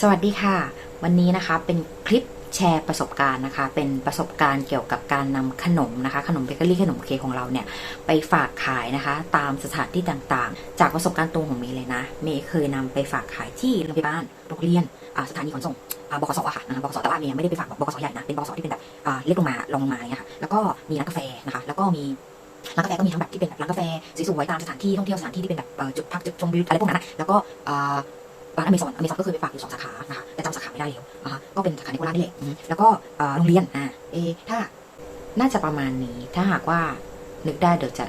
สวัสดีค่ะ วันนี้นะคะเป็นคลิปแชร์ประสบการณ์นะคะ เป็นประสบการณ์เกี่ยวกับการนำขนมนะคะ ขนมเบเกอรี่ขนมเค้กของเราเนี่ยไปฝากขายนะคะ ตามสถานที่ต่างๆ จากประสบการณ์ตรงของเมย์เลยนะ เมย์เคยนำไปฝากขายที่โรงพยาบาลโรงเรียนสถานีขนส่งบกสอะค่ะบกสแต่ว่าเมย์ไม่ได้ไปฝากบกสใหญ่นะเป็นบกสที่เป็นแบบเล็กลงมาลงมาเงี้ยค่ะแล้วก็มีร้านกาแฟนะคะ แล้วก็มีร้านกาแฟก็มีทั้งแบบที่เป็นแบบร้านกาแฟสวยๆตามสถานที่ท่องเที่ยวสถานที่ที่เป็นแบบจุดพักจุดชมวิวอะไรพวกนั้นนะแล้วก็ ร้านอเมซอนอเมซอนก็เคยไปฝากอยู่สองสาขานะคะแต่จำสาขาไม่ได้แล้วนะคะก็เป็นสาขาในโคราชนี่แหละอืมแล้วก็เอ่อโรงเรียนอ่าเอะถ้าน่าจะประมาณนี้ ถ้าหากว่านึกได้เดี๋ยวจะ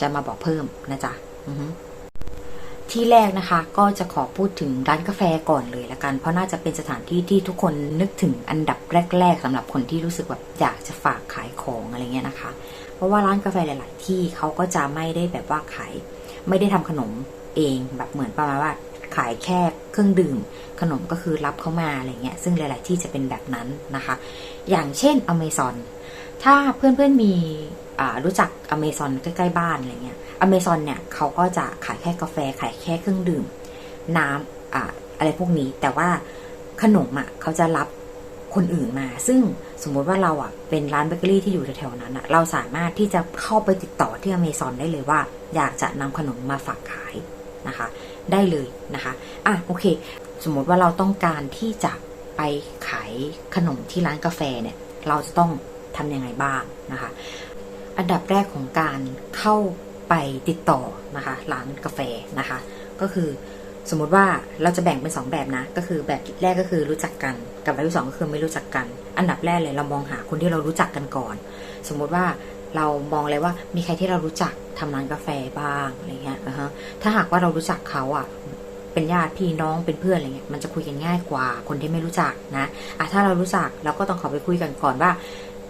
จะมาบอกเพิ่มนะจ๊ะอือฮึที่แรกนะคะ ก็จะขอพูดถึงร้านกาแฟก่อนเลยละกัน เพราะน่าจะเป็นสถานที่ที่ทุกคนนึกถึงอันดับแรก ๆสำหรับคนที่รู้สึกแบบอยากจะฝากขายของอะไรเงี้ยนะคะ เพราะว่าร้านกาแฟหลาย ๆ ที่เขาก็จะไม่ได้แบบว่าขาย ไม่ได้ทำขนมเองแบบเหมือนประมาณว่า ขายแค่เครื่องดื่ม ขนมก็คือรับเข้ามาอะไรเงี้ยซึ่งหลาย ๆ ที่จะเป็นแบบนั้นนะคะ อย่างเช่นอเมซอนถ้าเพื่อน ๆ มีรู้จักอเมซอนใกล้ ๆ บ้านอะไรเงี้ยอเมซอนเนี่ยเขาก็จะขายแค่กาแฟขายแค่เครื่องดื่ม น้ำอ่าอะไรพวกนี้ แต่ว่าขนมอะเขาจะรับคนอื่นมา ซึ่งสมมุติว่าเราอะเป็นร้านเบเกอรี่ที่อยู่แถวๆนั้นอะเราสามารถที่จะเข้าไปติดต่อที่อเมซอนได้เลยว่า อยากจะนำขนมมาฝากขาย นะคะ ได้เลยนะคะอะโอเค สมมติว่าเราต้องการที่จะไปขายขนมที่ร้านกาแฟเนี่ยเราจะต้องทำยังไงบ้างนะคะ อันดับแรกของการเข้าไปติดต่อนะคะร้านกาแฟนะคะ ก็คือสมมติว่าเราจะแบ่งเป็นสองแบบนะ ก็คือแบบแรกก็คือรู้จักกัน กับแบบที่สองก็คือไม่รู้จักกัน อันดับแรกเลยเรามองหาคนที่เรารู้จักกันก่อน สมมติว่าเรามองเลยว่ามีใครที่เรารู้จัก ทำร้านกาแฟบ้างอะไรเงี้ยนะฮะถ้าหากว่าเรารู้จักเขาอะเป็นญาติพี่น้องเป็นเพื่อนอะไรเงี้ยมันจะคุยกันง่ายกว่าคนที่ไม่รู้จักนะอะถ้าเรารู้จักเราก็ต้องขอไปคุยกันก่อนว่า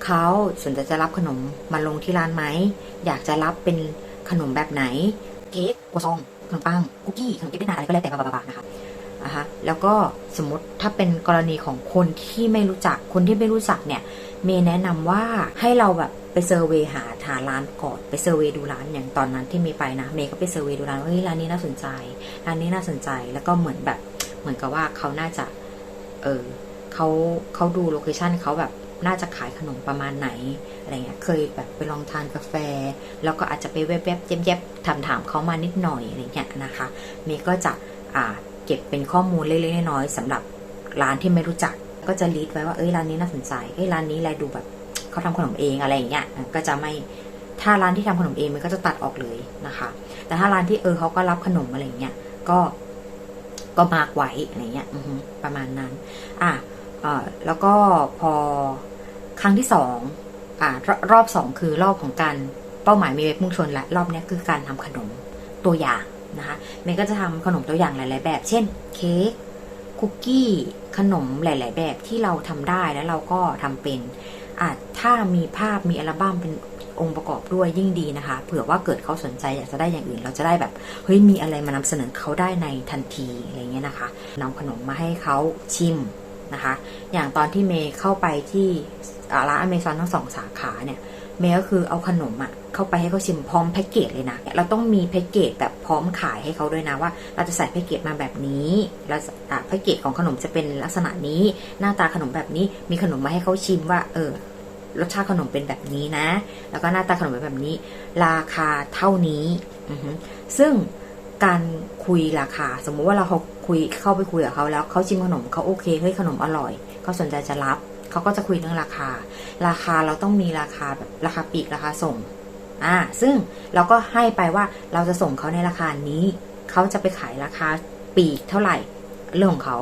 เขาสนใจจะรับขนมมาลงที่ร้านไหมอยากจะรับเป็นขนมแบบไหนเค้กกัวซองขนมปังคุกกี้ขนมเค้กด้วยนาอะไรก็แล้วแต่บาๆนะคะะฮะแล้วก็สมมติถ้าเป็นกรณีของคนที่ไม่รู้จักคนที่ไม่รู้จักเนี่ยเมย์แนะนำว่าให้เราแบบไปเซอร์เวยหาหาร้านก่อนไปเซอร์เวยดูร้านอย่างตอนนั้นที่เมย์ไปนะเมย์ก็ไปเซอร์เวยดูร้านว่าเฮ้ยร้านนี้น่าสนใจร้านนี้น่าสนใจแล้วก็เหมือนแบบเหมือนกับว่าเขาน่าจะเออเขาเขาดูโลเคชันเขาแบบน่าจะขายขนมประมาณไหนอะไรเงี้ยเคยแบบไปลองทานกาแฟ แล้วก็อาจจะไปแวบๆเย็บๆถามถามๆเขามานิดหน่อยอะไรเงี้ยนะคะเมย์ก็จะอ่า เก็บเป็นข้อมูลเล็กๆน้อยๆสำหรับร้านที่ไม่รู้จัก ก็จะลีดไว้ว่าเอ้ยร้านนี้น่าสนใจเอ้ยร้านนี้แลดูแบบเขาทำขนมเองอะไรอย่างเงี้ยก็จะไม่ถ้าร้านที่ทำขนมเองมันก็จะตัดออกเลยนะคะ แต่ถ้าร้านที่เออเขาก็รับขนมอะไรอย่างเงี้ยก็ก็มากไว้อะไรเงี้ยประมาณนั้น อะแล้วก็พอครั้งที่สองอ่ารรอบสองคือรอบของการเป้าหมายมีเว็บมุ่งชนและรอบนี้คือการทำขนมตัวอย่าง นะคะเมย์ก็จะทำขนมตัวอย่างหลาย ๆ แบบ เช่นเค้กคุกกี้ขนมหลาย ๆ แบบที่เราทำได้แล้วเราก็ทำเป็นอาจถ้ามีภาพมีอัลบั้มเป็นองค์ประกอบด้วยยิ่งดีนะคะ เผื่อว่าเกิดเขาสนใจอยากจะได้อย่างอื่น เราจะได้แบบเฮ้ยมีอะไรมานำเสนอเขาได้ในทันทีอะไรเงี้ยนะคะนำขนมมาให้เขาชิมนะคะ อย่างตอนที่เมย์เข้าไปที่ร้านอเมซอนทั้งสองสาขาเนี่ย เมย์ก็คือเอาขนมอะเข้าไปให้เขาชิมพร้อมแพ็กเกจเลยนะ เราต้องมีแพ็กเกจแบบพร้อมขายให้เขาด้วยนะว่า เราจะใส่แพ็กเกจมาแบบนี้แล้วแพ็กเกจของขนมจะเป็นลักษณะนี้ หน้าตาขนมแบบนี้มีขนมมาให้เขาชิมว่า เออรสชาติขนมเป็นแบบนี้นะ แล้วก็หน้าตาขนมเป็นแบบนี้ ราคาเท่านี้ ซึ่งการคุยราคา สมมุติว่าเราเขาคุยเข้าไปคุยกับเขาแล้วเขาชิมขนมเขาโอเคเฮ้ยขนมอร่อยเขาสนใจจะรับ เขาก็จะคุยเรื่องราคา ราคาเราต้องมีราคาแบบราคาปีกราคาส่งอ่าซึ่งเราก็ให้ไปว่าเราจะส่งเขาในราคานี้ เขาจะไปขายราคาปีกเท่าไหร่เรื่องของเขา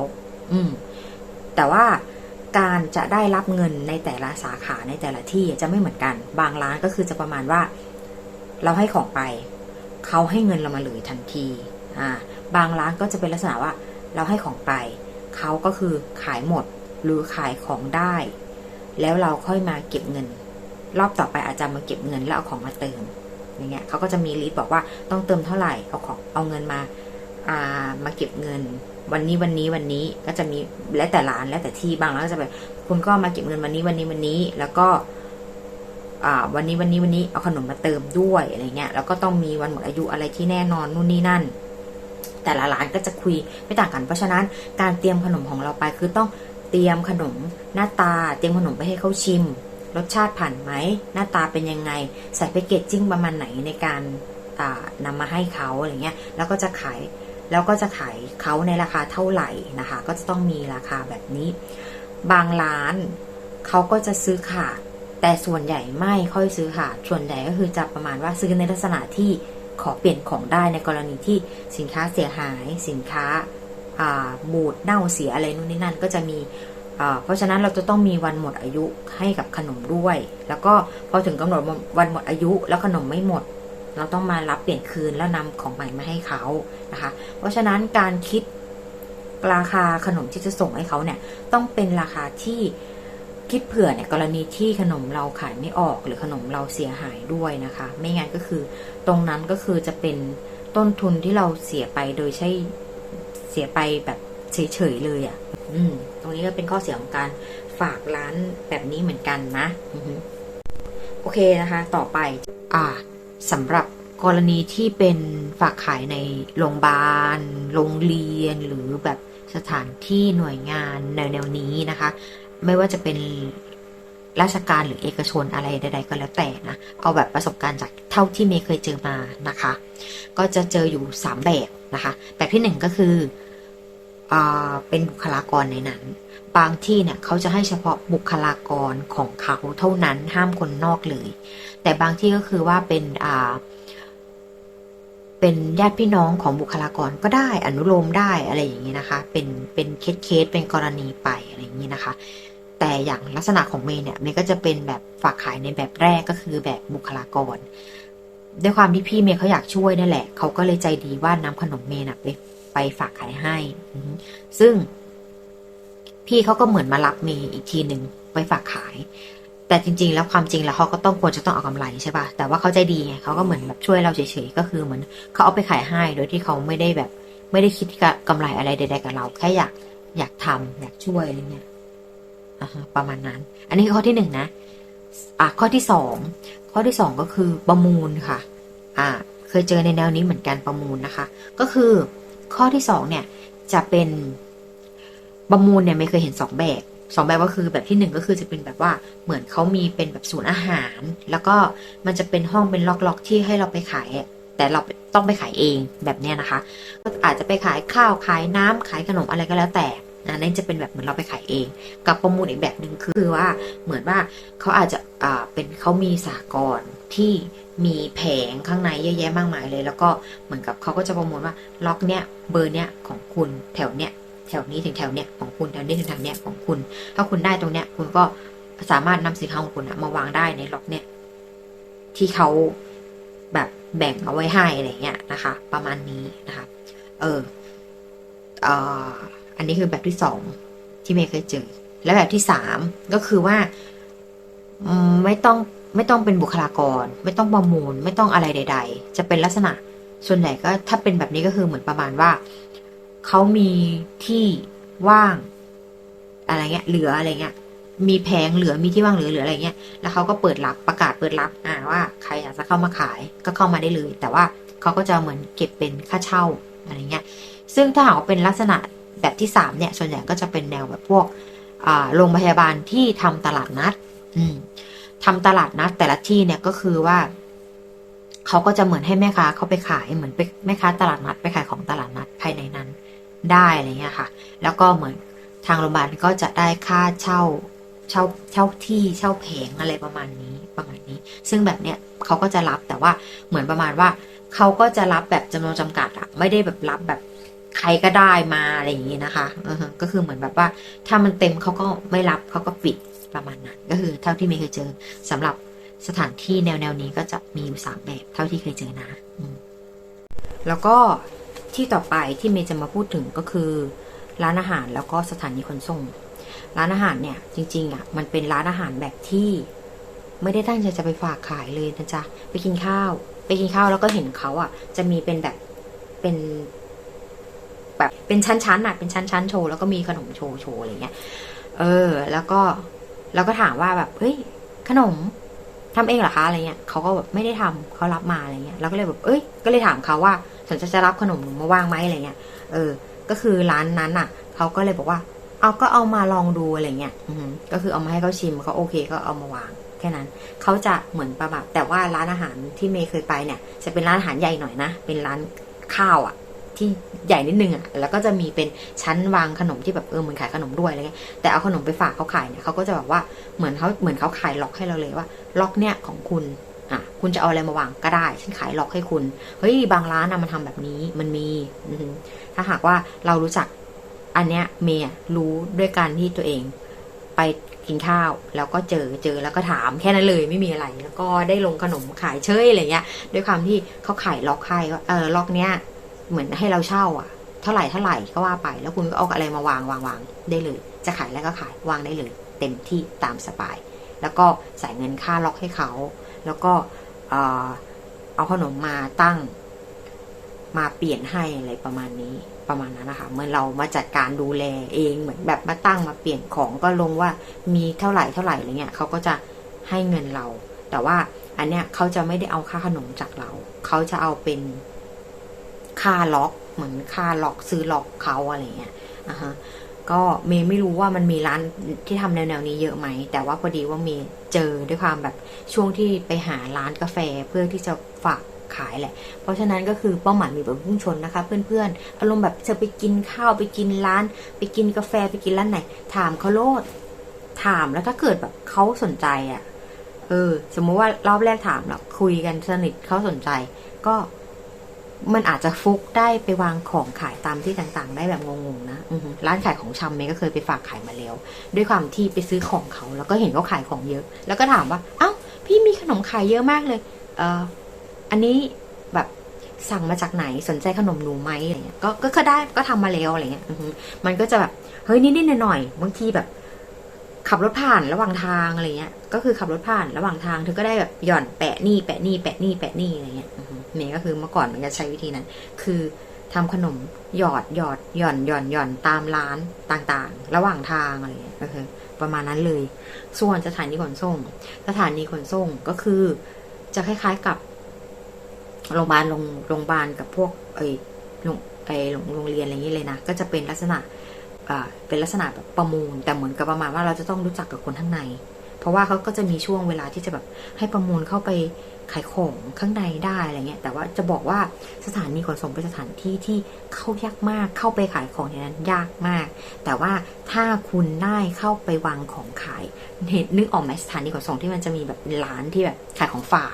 อืม แต่ว่าการจะได้รับเงินในแต่ละสาขาในแต่ละที่จะไม่เหมือนกัน บางร้านก็คือจะประมาณว่า เราให้ของไป เขาให้เงินเรามาเลยทันที อ่า บางร้านก็จะเป็นลักษณะว่า เราให้ของไป เขาก็คือขายหมด หรือขายของได้ แล้วเราค่อยมาเก็บเงิน รอบต่อไปอาจจะมาเก็บเงินแล้วเอาของมาเติมอย่างเงี้ยเขาก็จะมีลิสต์บอกว่าต้องเติมเท่าไหร่เอาของเอาเงินมาอ่ามาเก็บเงิน วันนี้วันนี้วันนี้ก็จะมีและแต่ร้านและแต่ที่บางร้านก็จะแบบคุณก็มาเก็บเงินวันนี้วันนี้วันนี้ แล้วก็วันนี้วันนี้วันนี้เอาขนมมาเติมด้วยอะไรเงี้ยแล้วก็ต้องมีวันหมดอายุอะไรที่แน่นอนนู่นนี่นั่น แต่ละร้านก็จะคุยไม่ต่างกันเพราะฉะนั้นการเตรียมขนมของเราไปคือต้อง ตรียมขนม หน้าตาเตรียมขนมไปให้เขาชิม รสชาติผ่านไหม หน้าตาเป็นยังไง ใส่แพคเกจจิ้งประมาณไหนในการอ่านำมาให้เขาอะไรเงี้ย แล้วก็จะขายแล้วก็จะขายเขาในราคาเท่าไหร่นะคะ ก็จะต้องมีราคาแบบนี้ บางร้านเขาก็จะซื้อขาด แต่ส่วนใหญ่ไม่ค่อยซื้อขาด ส่วนใหญ่ก็คือจะประมาณว่าซื้อในลักษณะที่ขอเปลี่ยนของได้ในกรณีที่สินค้าเสียหายสินค้า บูดเน่าเสียอะไรนู่นนี่นั่นก็จะมีเพราะฉะนั้นเราจะต้องมีวันหมดอายุให้กับขนมด้วย แล้วก็พอถึงกำหนดวันหมดอายุแล้วขนมไม่หมด เราต้องมารับเปลี่ยนคืนแล้วนำของใหม่มาให้เขานะคะ เพราะฉะนั้นการคิดราคาขนมที่จะส่งให้เขาเนี่ยต้องเป็นราคาที่คิดเผื่อเนี่ยกรณีที่ขนมเราขายไม่ออกหรือขนมเราเสียหายด้วยนะคะ ไม่งั้นก็คือตรงนั้นก็คือจะเป็นต้นทุนที่เราเสียไปโดยใช่ สียไปแบบเฉยๆเลยอะ่ะ อืม ตรงนี้ก็เป็นข้อเสียของการฝากร้านแบบนี้เหมือนกันนะอือฮึโอเคนะคะ ต่อไป อ่าสำหรับกรณีที่เป็นฝากขายในโรงพยาบาล โรงเรียนหรือแบบสถานที่หน่วยงานแนวๆนี้นะคะ ไม่ว่าจะเป็นราชการหรือเอกชนอะไรใด ๆ ก็แล้วแต่นะ เอาแบบประสบการณ์จากเท่าที่เมย์เคยเจอมานะคะ ก็จะเจออยู่ 3 แบบนะคะ แบบที่ 1 ก็คืออ่า เป็นบุคลากรในนั้น บางที่เนี่ยเขาจะให้เฉพาะบุคลากรของเขาเท่านั้นห้ามคนนอกเลย แต่บางที่ก็คือว่าเป็นเป็นญาติพี่น้องของบุคลากรก็ได้อนุโลมได้อะไรอย่างนี้นะคะ เป็นเป็นเคสเคสเป็นกรณีไปอะไรอย่างนี้นะคะ แต่อย่างลักษณะของเมย์เนี่ยเมย์ก็จะเป็นแบบฝากขายในแบบแรกก็คือแบบบุคลากรด้วยความที่พี่เมย์เขาอยากช่วยนั่นแหละเขาก็เลยใจดีว่านำขนมเมย์นะไป ไปฝากขายให้ ซึ่ง พี่เขาก็เหมือนมารับเมย์อีกทีหนึ่งไปฝากขาย แต่จริง ๆ แล้วความจริงแล้วเขาก็ต้องควรจะต้องเอากำไรใช่ปะแต่ว่าเขาใจดีไงเขาก็เหมือนแบบช่วยเราเฉยๆ ก็คือเหมือนเขาเอาไปขายให้ โดยที่เขาไม่ได้แบบ ไม่ได้คิดกำไรอะไรใด ๆ กับเรา แค่อยากอยากทำอยากช่วยอะไรเงี้ยประมาณนั้น อันนี้ข้อที่หนึ่งนะ อะข้อที่สองข้อที่สองก็คือประมูลค่ะ อ่า เคยเจอในแนวนี้เหมือนกันประมูลนะคะ ก็คือ ข้อที่สองเนี่ยจะเป็นประมูลเนี่ยไม่เคยเห็นสองแบบสองแบบก็คือแบบที่หนึ่งก็คือจะเป็นแบบว่าเหมือนเขามีเป็นแบบศูนย์อาหาร แล้วก็มันจะเป็นห้องเป็นล็อกๆ ที่ให้เราไปขาย แต่เราต้องไปขายเองแบบเนี้ยนะคะ ก็อาจจะไปขายข้าวขายน้ำขายขนมอะไรก็แล้วแต่นะนั่นจะเป็นแบบเหมือนเราไปขายเอง กับประมูลอีกแบบหนึ่งคือว่าเหมือนว่าเขาอาจจะเป็นเขามีสากลที่ มีแผงข้างในเยอะแยะมากมายเลย แล้วก็เหมือนกับเขาก็จะประมูลว่าล็อกเนี้ยเบอร์เนี้ยของคุณแถวเนี้ยแถวนี้ถึงแถวเนี้ยของคุณแถวนี้ถึงแถวเนี้ยของคุณ ถ้าคุณได้ตรงเนี้ยคุณก็สามารถนำสินค้าของคุณมาวางได้ในล็อกเนี้ยที่เขาแบบแบ่งเอาไว้ให้อะไรเงี้ยนะคะ ประมาณนี้นะคะ เออเอออันนี้คือแบบที่สองที่เมย์เคยเจอ และแบบที่สามก็คือว่าไม่ต้อง ไม่ต้องเป็นบุคลากร ไม่ต้องประมูล ไม่ต้องอะไรใด ๆ จะเป็นลักษณะส่วนใหญ่ก็ถ้าเป็นแบบนี้ก็คือเหมือนประมาณว่าเขามีที่ว่าง อะไรเงี้ย เหลืออะไรเงี้ย มีแผงเหลือมีที่ว่างเหลือเหลืออะไรเงี้ย แล้วเขาก็เปิดรับประกาศเปิดรับ อ่าว่าใครอยากจะเข้ามาขายก็เข้ามาได้เลย แต่ว่าเขาก็จะเหมือนเก็บเป็นค่าเช่าอะไรเงี้ย ซึ่งถ้าหากว่าเป็นลักษณะแบบที่สามเนี่ย ส่วนใหญ่ก็จะเป็นแนวแบบพวกโรงพยาบาลที่ทำตลาดนัด อืม ทำตลาดนัดแต่ละที่เนี่ยก็คือว่าเขาก็จะเหมือนให้แม่ค้าเขาไปขายเหมือนไปแม่ค้าตลาดนัดไปขายของตลาดนัดภายในนั้น ได้อะไรเงี้ยค่ะ แล้วก็เหมือนทางโรงพยาบาลก็จะได้ค่าเช่าเช่าเช่าที่เช่าแผงอะไรประมาณนี้ประมาณนี้ ซึ่งแบบเนี้ยเขาก็จะรับแต่ว่าเหมือนประมาณว่าเขาก็จะรับแบบจำนวนจำกัดอะไม่ได้แบบรับแบบใครก็ได้มาอะไรอย่างนี้นะคะก็คือเหมือนแบบว่า ถ้ามันเต็มเขาก็ไม่รับเขาก็ปิด ประมาณนั้นก็คือเท่าที่เมย์เคยเจอสำหรับสถานที่แนวแนวนี้ก็จะมีอยู่สามแบบเท่าที่เคยเจอนะแล้วก็ที่ต่อไปที่เมย์จะมาพูดถึงก็คือ ร้านอาหารแล้วก็สถานีขนส่ง ร้านอาหารเนี่ย จริง ๆอะมันเป็นร้านอาหารแบบที่ ไม่ได้ตั้งใจจะไปฝากขายเลยนะจ๊ะไปกินข้าว ไปกินข้าวแล้วก็เห็นเขาอะ จะมีเป็นแบบเป็นแบบเป็นชั้นๆอะเป็นชั้นๆโชว์แล้วก็มีขนมโชว์โชว์อะไรเงี้ย เออ แล้วก็ แล้วก็ถามว่าแบบเฮ้ย ขนมทำเองเหรอคะอะไรเงี้ยเขาก็แบบไม่ได้ทำเขารับมาอะไรเงี้ยเราก็เลยแบบเอ้ยก็เลยถามเขาว่าสนใจจะรับขนมหนูมาว่างไหมอะไรเงี้ยเออ ก็คือร้านนั้นอะเขาก็เลยบอกว่า เอาก็เอามาลองดูอะไรเงี้ยอืก็คือเอามาให้เขาชิมเขาโอเคก็เอามาวางแค่นั้นเขาจะเหมือนประมาณแต่ว่าร้านอาหารที่เมย์เคยไปเนี่ย จะเป็นร้านอาหารใหญ่หน่อยนะเป็นร้านข้าวอะ ที่ใหญ่นิดนึงอะแล้วก็จะมีเป็นชั้นวางขนมที่แบบเออเหมือนขายขนมด้วยอะไรเงี้ยแต่เอาขนมไปฝากเขาขายเนี่ยเขาก็จะแบบว่าเหมือนเขาเหมือนเขาขายล็อกให้เราเลยว่า ล็อกเนี่ยของคุณอะคุณจะเอาอะไรมาวางก็ได้ฉันขายล็อกให้คุณเฮ้ยบางร้านอะมันทำแบบนี้มันมีถ้าหากว่าเรารู้จักอันเนี้ยเมย์รู้ด้วยการที่ตัวเองไปกินข้าวแล้วก็เจอเจอแล้วก็ถามแค่นั้นเลยไม่มีอะไร แล้วก็ได้ลงขนมขายเชยอะไรเงี้ยด้วยความที่เขาขายล็อกให้ก็เออล็อกเนี้ย เหมือนให้เราเช่าอะ เท่าไหร่เท่าไหร่ก็ว่าไป แล้วคุณก็เอาอะไรมาวางวางวางได้เลย จะขายแล้วก็ขายวางได้เลย เต็มที่ตามสบาย แล้วก็ใส่เงินค่าล็อกให้เขา แล้วก็เอาขนมมาตั้ง มาเปลี่ยนให้อะไรประมาณนี้ประมาณนั้นนะคะเมื่อเรามาจัดการดูแลเองเหมือนแบบมาตั้งมาเปลี่ยนของก็ลงว่ามีเท่าไหร่เท่าไหร่อะไรเงี้ยเขาก็จะให้เงินเรา แต่ว่าอันเนี้ยเขาจะไม่ได้เอาค่าขนมจากเรา เขาจะเอาเป็น ค่าล็อกเหมือนค่าล็อกซื้อล็อกเขาอะไรเงี้ยอะฮะก็เมย์ไม่รู้ว่ามันมีร้านที่ทำแนวๆนี้เยอะไหม แต่ว่าพอดีว่าเมย์เจอด้วยความแบบช่วงที่ไปหาร้านกาแฟเพื่อที่จะฝากขายแหละ เพราะฉะนั้นก็คือเป้าหมายมีแบบพุ่งชนนะคะ เพื่อนๆอารมณ์แบบจะไปกินข้าวไปกินร้าน ไปกินกาแฟไปกินร้านไหน ถามเขาโลดถามแล้วถ้าเกิดแบบเขาสนใจอะ่ะ เออ สมมุติว่ารอบแรกถามแล้วคุยกันสนิทเขาสนใจ ก็ มันอาจจะฟุกได้ไปวางของขายตามที่ต่างๆ ได้แบบงงๆนะร้านขายของชำเมย์ก็เคยไปฝากขายมาแล้ว ด้วยความที่ไปซื้อของเขา แล้วก็เห็นเขาขายของเยอะ แล้วก็ถามว่า เอ้า พี่มีขนมขายเยอะมากเลย เอออันนี้แบบสั่งมาจากไหนสนใจขนมหนูไหมอะไรเงี้ยก็ก็ก็ได้ก็ทำมาแล้วอะไรเงี้ยมันก็จะแบบเฮ้ยนิดๆหน่อยๆบางทีแบบ ขับรถผ่านระหว่างทางอะไรเงี้ย ก็คือขับรถผ่านระหว่างทางเธอก็ได้แบบหย่อนแปะนี่แปะนี่แปะนี่แปะนี่อะไรเงี้ย เมย์ก็คือเมื่อก่อนมันจะใช้วิธีนั้น คือทำขนมหยอดหยอดหย่อนหย่อนหย่อนตามร้านต่างๆ ระหว่างทางอะไรเงี้ยก็คือประมาณนั้นเลย ส่วนสถานีขนส่ง สถานีขนส่งก็คือจะคล้ายๆกับโรงพยาบาลโรงโรงพยาบาลกับพวกไอ้โรงไอ้โรงเรียนอะไรอย่างนี้เลยนะ ก็จะเป็นลักษณะอ่าเป็นลักษณะแบบประมูล แต่เหมือนกับประมาณว่าเราจะต้องรู้จักกับคนข้างใน ราะว่าเขาก็จะมีช่วงเวลาที่จะแบบให้ประมูลเข้าไปขายของข้างในได้อะไรเงี้ย แต่ว่าจะบอกว่าสถานีขนส่งเป็นสถานที่ที่เข้ายากมาก เข้าไปขายของในนั้นยากมาก แต่ว่าถ้าคุณได้เข้าไปวางของขาย เห็นนึกออกไหมสถานีขนส่งที่มันจะมีแบบร้านที่แบบขายของฝาก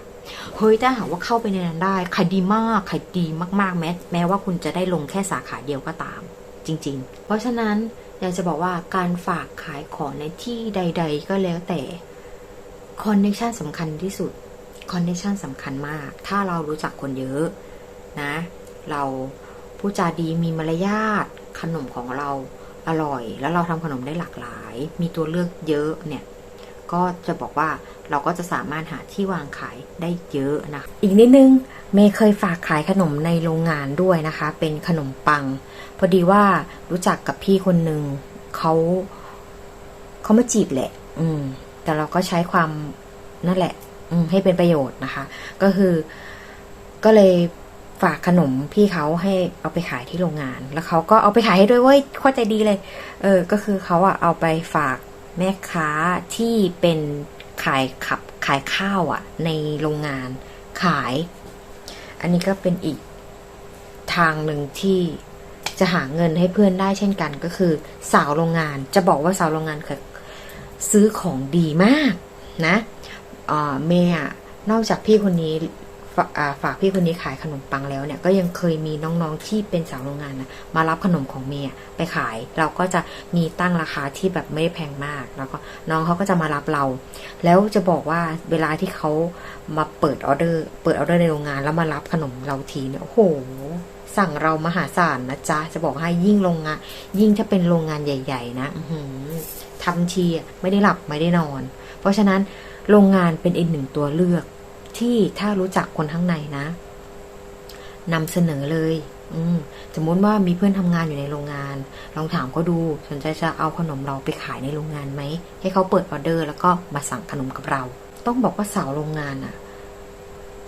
เฮ้ยถ้าหากว่าเข้าไปในนั้นได้ขายดีมากขายดีมากๆแม้แม้ว่าคุณจะได้ลงแค่สาขาเดียวก็ตาม จริง ๆ เพราะฉะนั้น อยากจะบอกว่าการฝากขายของในที่ใด ๆ ก็แล้วแต่คอนเนคชันสำคัญที่สุดคอนเนคชันสำคัญมาก ถ้าเรารู้จักคนเยอะนะ เราผู้จาดีมีมารยาทขนมของเราอร่อย แล้วเราทำขนมได้หลากหลาย มีตัวเลือกเยอะเนี่ย ก็จะบอกว่าเราก็จะสามารถหาที่วางขายได้เยอะนะอีกนิดนึงเมย์เคยฝากขายขนมในโรงงานด้วยนะคะ เป็นขนมปัง พอดีว่ารู้จักกับพี่คนหนึ่งเขาเขามาจีบแหละ อืม แต่เราก็ใช้ความนั่นแหละ อืมให้เป็นประโยชน์นะคะ ก็คือก็เลยฝากขนมพี่เขาให้เอาไปขายที่โรงงาน แล้วเขาก็เอาไปขายให้ด้วยเว้ยโคตรใจดีเลย เออ ก็คือเขาอะเอาไปฝาก แม่ค้าที่เป็นขายขับขายข้าวอะในโรงงานขาย อันนี้ก็เป็นอีกทางหนึ่งที่จะหาเงินให้เพื่อนได้เช่นกันก็คือ สาวโรงงานจะบอกว่าสาวโรงงานคือซื้อของดีมากนะอ่าเมย์อะนอกจากพี่คนนี้ ฝาฝากพี่คนนี้ขายขนมปังแล้วเนี่ยก็ยังเคยมีน้องๆที่เป็นสาวโรงงานนะมารับขนมของเมย์ไปขาย เราก็จะมีตั้งราคาที่แบบไม่ได้แพงมาก แล้วก็น้องเขาก็จะมารับเรา แล้วจะบอกว่าเวลาที่เขามาเปิดออเดอร์ เปิดออเดอร์ในโรงงานแล้วมารับขนมเราทีเนี่ยโอ้โหสั่งเรามหาศาลนะจ๊ะจะบอกให้ยิ่งโรงงาน ยิ่งถ้าเป็นโรงงานใหญ่ ๆ นะอืทำทีไม่ได้หลับไม่ได้นอน เพราะฉะนั้นโรงงานเป็นอีกหนึ่งตัวเลือก ที่ถ้ารู้จักคนข้างในนะนำเสนอเลย อืมสมมติว่ามีเพื่อนทำงานอยู่ในโรงงาน ลองถามเขาดูสนใจจะเอาขนมเราไปขายในโรงงานไหม ให้เขาเปิดออเดอร์ แล้วก็มาสั่งขนมกับเรา ต้องบอกว่าสาวโรงงานอะ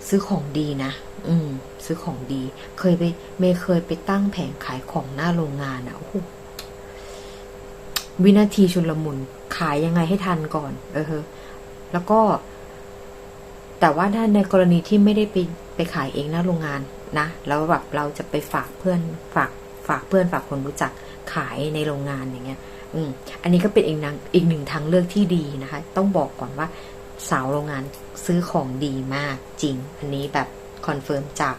ซื้อของดีนะ อืม ซื้อของดี เคยไป เมย์เคยไปตั้งแผงขายของหน้าโรงงานอะโอ้โหวินาทีชุลมุน ขายยังไงให้ทันก่อน เออ แล้วก็ แต่ว่าถ้าในกรณีที่ไม่ได้ไปไปขายเองหน้าโรงงานนะแล้วแบบเราจะไปฝากเพื่อนฝากฝากเพื่อนฝากคนรู้จักขายในโรงงานอย่างเงี้ย อืมอันนี้ก็เป็นอีกนางอีกหนึ่งทางเลือกที่ดีนะคะ ต้องบอกก่อนว่าสาวโรงงานซื้อของดีมากจริง อันนี้แบบคอนเฟิร์มจาก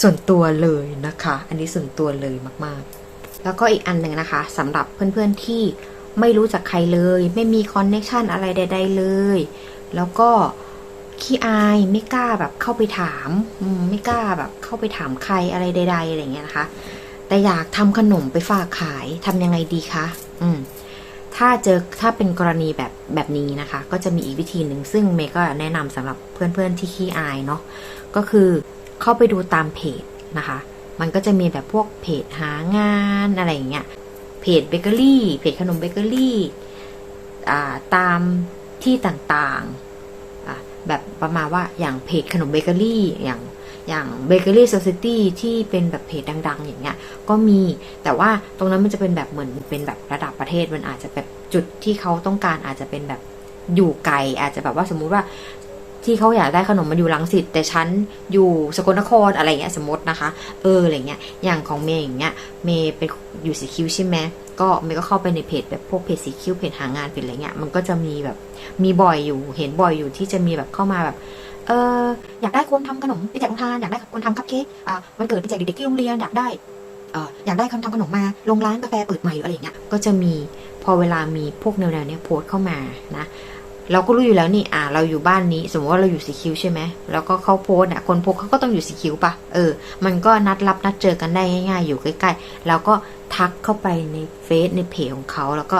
ส่วนตัวเลยนะคะ อันนี้ส่วนตัวเลยมากๆ แล้วก็อีกอันหนึ่งนะคะสำหรับเพื่อนๆที่ไม่รู้จักใครเลย ไม่มีคอนเน็ชันอะไรใดๆเลย แล้วก็ ขี้อายไม่กล้าแบบเข้าไปถามอืมไม่กล้าแบบเข้าไปถามใครอะไรใด ๆอะไรเงี้ยนะคะ แต่อยากทำขนมไปฝากขายทำยังไงดีคะอืมถ้าเจอถ้าเป็นกรณีแบบแบบนี้นะคะ ก็จะมีอีกวิธีหนึ่งซึ่งเมย์ก็แนะนำสำหรับเพื่อนๆที่ขี้อายเนาะก็คือเข้าไปดูตามเพจนะคะ มันก็จะมีแบบพวกเพจหางานอะไรอย่างเงี้ยเพจเบเกอรี่เพจขนมเบเกอรี่ตามที่ต่างๆ แบบประมาณว่าอย่างเพจขนมเบเกอรี่อย่างอย่างเบเกอรี่ o c i ตี้ที่เป็นแบบเพจดัง ๆ อย่างเงี้ย ก็มีแต่ว่าตรงนั้นมันจะเป็นแบบเหมือนเป็นแบบระดับประเทศมันอาจจะแบบจุดที่เขาต้องการอาจจะเป็นแบบอยู่ไกลอาจจะแบบว่าสมมุติว่าที่เขาอยากได้ขนมมันอยู่ลังสิตแต่ฉันอยู่สกลนครอะไรเงี้ยสมมตินะคะ เอออะไรเงี้ยอย่างของเมย์อย่างเงี้ยเมย์เป็นอยู่สีคิวใช่ไหม ก็เมย์ก็เข้าไปในเพจแบบพวกเพจสีคิ้วเพจหางานเพจอะไรเงี้ยมันก็จะมีแบบมีบ่อยอยู่เห็นบ่อยอยู่ที่จะมีแบบเข้ามาแบบเอออยากได้คนทำขนมไปแจกโรงทานอยากได้คนทำคัพเค้กอ่าวันเกิดไปแจกเด็กๆที่โรงเรียนอยากได้เอ่ออยากได้คนทำขนมมาลงร้านกาแฟเปิดใหม่หรืออะไรอย่างเงี้ยก็จะมีพอเวลามีพวกแนวๆเนี้ยโพสต์เข้ามานะเราก็รู้อยู่แล้วนี่อ่า เราอยู่บ้านนี้ สมมติว่าเราอยู่สีคิวใช่ไหมแล้วก็เขาโพสอะคนโพสเขาก็ต้องอยู่สีคิวปะเออ มันก็นัดรับนัดเจอกันได้ง่ายๆอยู่ใกล้ๆ แล้วก็ ทักเข้าไปในเฟซในเพจของเขา แล้วก็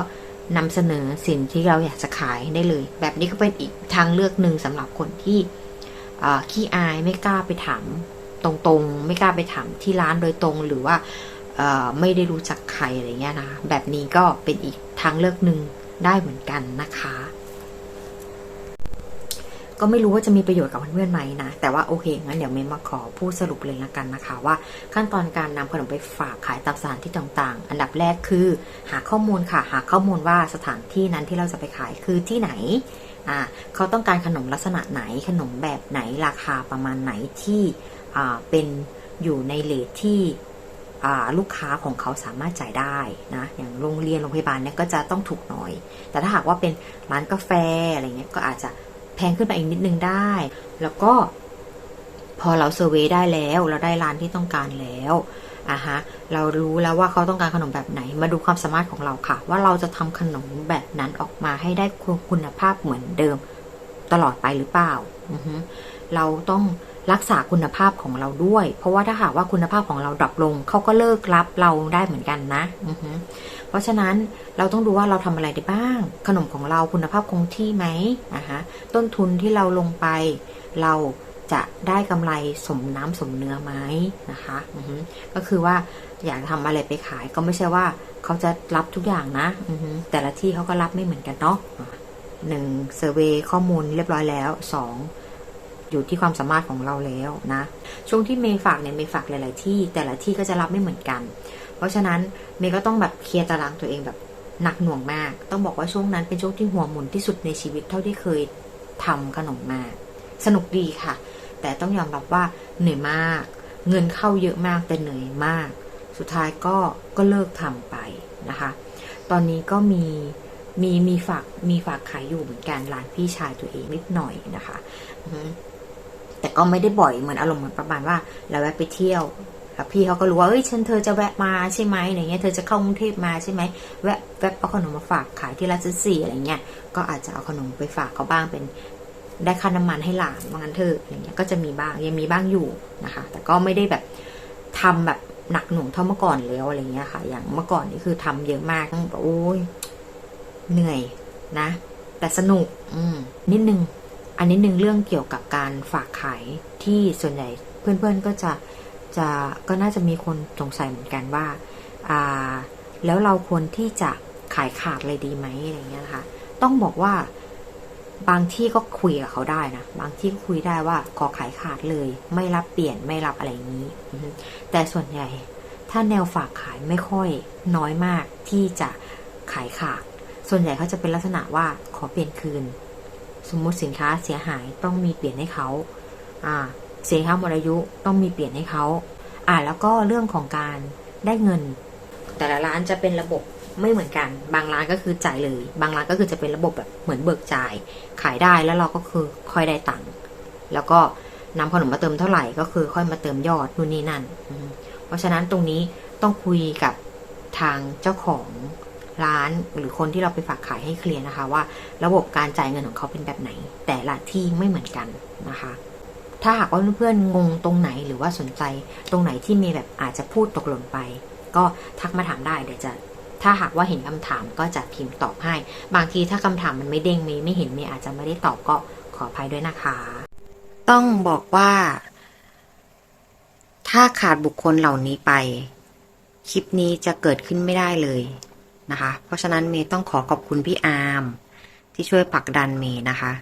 นำเสนอสินที่เราอยากจะขายได้เลย แบบนี้ก็เป็นอีกทางเลือกหนึ่งสำหรับคนที่ขี้อายไม่กล้าไปถามตรงๆ ไม่กล้าไปถามที่ร้านโดยตรงหรือว่าไม่ได้รู้จักใครอะไรเงี้ยนะ แบบนี้ก็เป็นอีกทางเลือกหนึ่งได้เหมือนกันนะคะ ก็ไม่รู้ว่าจะมีประโยชน์กับเพื่อนๆไหมนะ แต่ว่าโอเค งั้นเดี๋ยวเมย์มาขอพูดสรุปเลยละกันนะคะ ว่าขั้นตอนการนำขนมไปฝากขายตามสถานที่ต่างๆ อันดับแรกคือ หาข้อมูลค่ะ หาข้อมูลว่าสถานที่นั้นที่เราจะไปขายคือที่ไหนอ่าเขาต้องการขนมลักษณะไหนขนมแบบไหนราคาประมาณไหนที่อ่าเป็นอยู่ในเลทที่ลูกค้าของเขาสามารถจ่ายได้นะ อย่างโรงเรียนโรงพยาบาลเนี่ยก็จะต้องถูกหน่อย แต่ถ้าหากว่าเป็นร้านกาแฟอะไรเงี้ยก็อาจจะ งขึ้นไปอีกนิดนึงได้ แล้วก็พอเราเซอร์เวยได้แล้ว เราได้ร้านที่ต้องการแล้วอะฮะ เรารู้แล้วว่าเขาต้องการขนมแบบไหน มาดูความสามารถของเราค่ะ ว่าเราจะทำขนมแบบนั้นออกมาให้ได้คุณภาพเหมือนเดิมตลอดไปหรือเปล่าอเราต้อง รักษาคุณภาพของเราด้วย เพราะว่าถ้าหากว่าคุณภาพของเราดรอปลงเขาก็เลิกรับเราได้เหมือนกันนะอือฮึเพราะฉะนั้นเราต้องดูว่าเราทำอะไรได้บ้าง ขนมของเราคุณภาพคงที่ไหมนะคะต้นทุนที่เราลงไป เราจะได้กำไรสมน้ำสมเนื้อไหมนะคะอือฮึก็คือว่าอยากทำอะไรไปขายก็ไม่ใช่ว่าเขาจะรับทุกอย่างนะอือฮึแต่ละที่เขาก็รับไม่เหมือนกันเนาะหนึ่งเซอร์เวยข้อมูลเรียบร้อยแล้วสอง อยู่ที่ความสามารถของเราแล้วนะ ช่วงที่เมย์ฝากเนี่ยเมย์ฝากหลาย ๆ ที่ แต่ละที่ก็จะรับไม่เหมือนกัน เพราะฉะนั้นเมย์ก็ต้องแบบเคลียร์ตารางตัวเองแบบหนักหน่วงมาก ต้องบอกว่าช่วงนั้นเป็นช่วงที่หัวหมุนที่สุดในชีวิตเท่าที่เคยทำขนมมา สนุกดีค่ะ แต่ต้องยอมรับว่าเหนื่อยมาก เงินเข้าเยอะมากแต่เหนื่อยมาก สุดท้ายก็ก็เลิกทำไปนะคะ ตอนนี้ก็มีมีมีฝากมีฝากขายอยู่เหมือนกันร้านพี่ชายตัวเองนิดหน่อยนะคะ แต่ก็ไม่ได้บ่อยเหมือนอารมณ์เหมือนประมาณว่า เราแวะไปเที่ยวแล้วพี่เขาก็รู้ว่าเอ้ยฉันเธอจะแวะมาใช่ไหมอะไรเงี้ยเธอจะเข้ากรุงเทพมาใช่ไหมแวะแวะเอาขนมมาฝากขายที่ร้านซื้อสี่อะไรเงี้ยก็อาจจะเอาขนมไปฝากเขาบ้างเป็นได้ค่าน้ำมันให้หลานว่างั้นเธออะไรเงี้ยก็จะมีบ้างยังมีบ้างอยู่นะคะ แต่ก็ไม่ได้แบบทำแบบหนักหน่วงเท่าเมื่อก่อนแล้วอะไรเงี้ยค่ะ อย่างเมื่อก่อนนี่คือทำเยอะมากต้องแบบโอ้ยเหนื่อยนะ แต่สนุก อืมนิดนึง อันนี้หนึ่งเรื่องเกี่ยวกับการฝากขายที่ส่วนใหญ่เพื่อนๆก็จะจะก็น่าจะมีคนสงสัยเหมือนกันว่าอ่า แล้วเราควรที่จะขายขาดเลยดีไหมอะไรเงี้ยนะคะต้องบอกว่าบางที่ก็คุยกับเขาได้นะ บางที่ก็คุยได้ว่าขอขายขาดเลย ไม่รับเปลี่ยนไม่รับอะไรอย่างนี้ แต่ส่วนใหญ่ถ้าแนวฝากขายไม่ค่อยน้อยมากที่จะขายขาด ส่วนใหญ่เขาจะเป็นลักษณะว่าขอเปลี่ยนคืน สมมติสินค้าเสียหายต้องมีเปลี่ยนให้เขาอ่าสินค้าหมดอายุต้องมีเปลี่ยนให้เขาอ่าแล้วก็เรื่องของการได้เงิน แต่ละร้านจะเป็นระบบไม่เหมือนกัน บางร้านก็คือจ่ายเลย บางร้านก็คือจะเป็นระบบแบบเหมือนเบิกจ่าย ขายได้แล้วเราก็คือค่อยได้ตังค์แล้วก็นำขนมมาเติมเท่าไหร่ก็คือค่อยมาเติมยอดนู่นนี่นั่น เพราะฉะนั้นตรงนี้ต้องคุยกับทางเจ้าของ ร้านหรือคนที่เราไปฝากขายให้เคลียร์นะคะว่า ระบบการจ่ายเงินของเขาเป็นแบบไหน แต่ละที่ไม่เหมือนกันนะคะ ถ้าหากว่าเพื่อนๆงงตรงไหนหรือว่าสนใจตรงไหนที่มีแบบอาจจะพูดตกหล่นไป ก็ทักมาถามได้เดี๋ยวจะถ้าหากว่าเห็นคำถามก็จะพิมพ์ตอบให้ บางทีถ้าคำถามมันไม่เด้งมีไม่เห็นมีอาจจะไม่ได้ตอบก็ขออภัยด้วยนะคะ ต้องบอกว่า ถ้าขาดบุคคลเหล่านี้ไป คลิปนี้จะเกิดขึ้นไม่ได้เลย นะคะ เพราะฉะนั้นเมย์ต้องขอขอบคุณพี่อาร์มที่ช่วยผลักดันเมย์นะคะ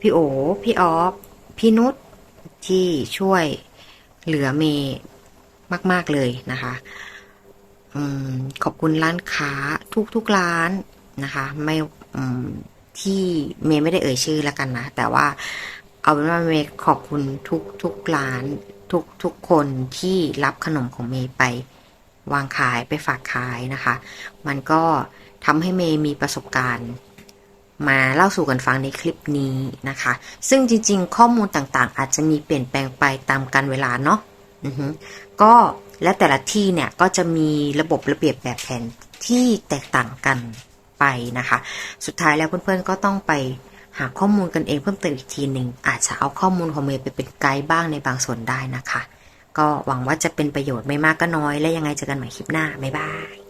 พี่โอ พี่ออฟ พี่นุชที่ช่วยเหลือเมย์มาก ๆ เลยนะคะอขอบคุณร้านค้าทุกทุกร้านนะคะ ไม่ที่เมย์ไม่ได้เอ่ยชื่อแล้วกันนะ แต่ว่าเอาเป็นว่าเมย์ขอบคุณทุกทุกร้านทุกทุกคนที่รับขนมของเมย์ไป วางขายไปฝากขายนะคะ มันก็ทำให้เมย์มีประสบการณ์มาเล่าสู่กันฟังในคลิปนี้นะคะ ซึ่งจริงๆ ข้อมูลต่างๆ อาจจะมีเปลี่ยนแปลงไปตามการเวลาเนาะก็และแต่ละที่เนี่ยก็จะมีระบบระเบียบแบบแผนที่แตกต่างกันไปนะคะ สุดท้ายแล้วเพื่อนๆก็ต้องไปหาข้อมูลกันเองเพิ่มเติมอีกทีหนึ่งอาจจะเอาข้อมูลของเมย์ไปเป็นไกด์บ้างในบางส่วนได้นะคะ ก็หวังว่าจะเป็นประโยชน์ไม่มากก็น้อย และยังไงเจอกันใหม่คลิปหน้า บ๊ายบาย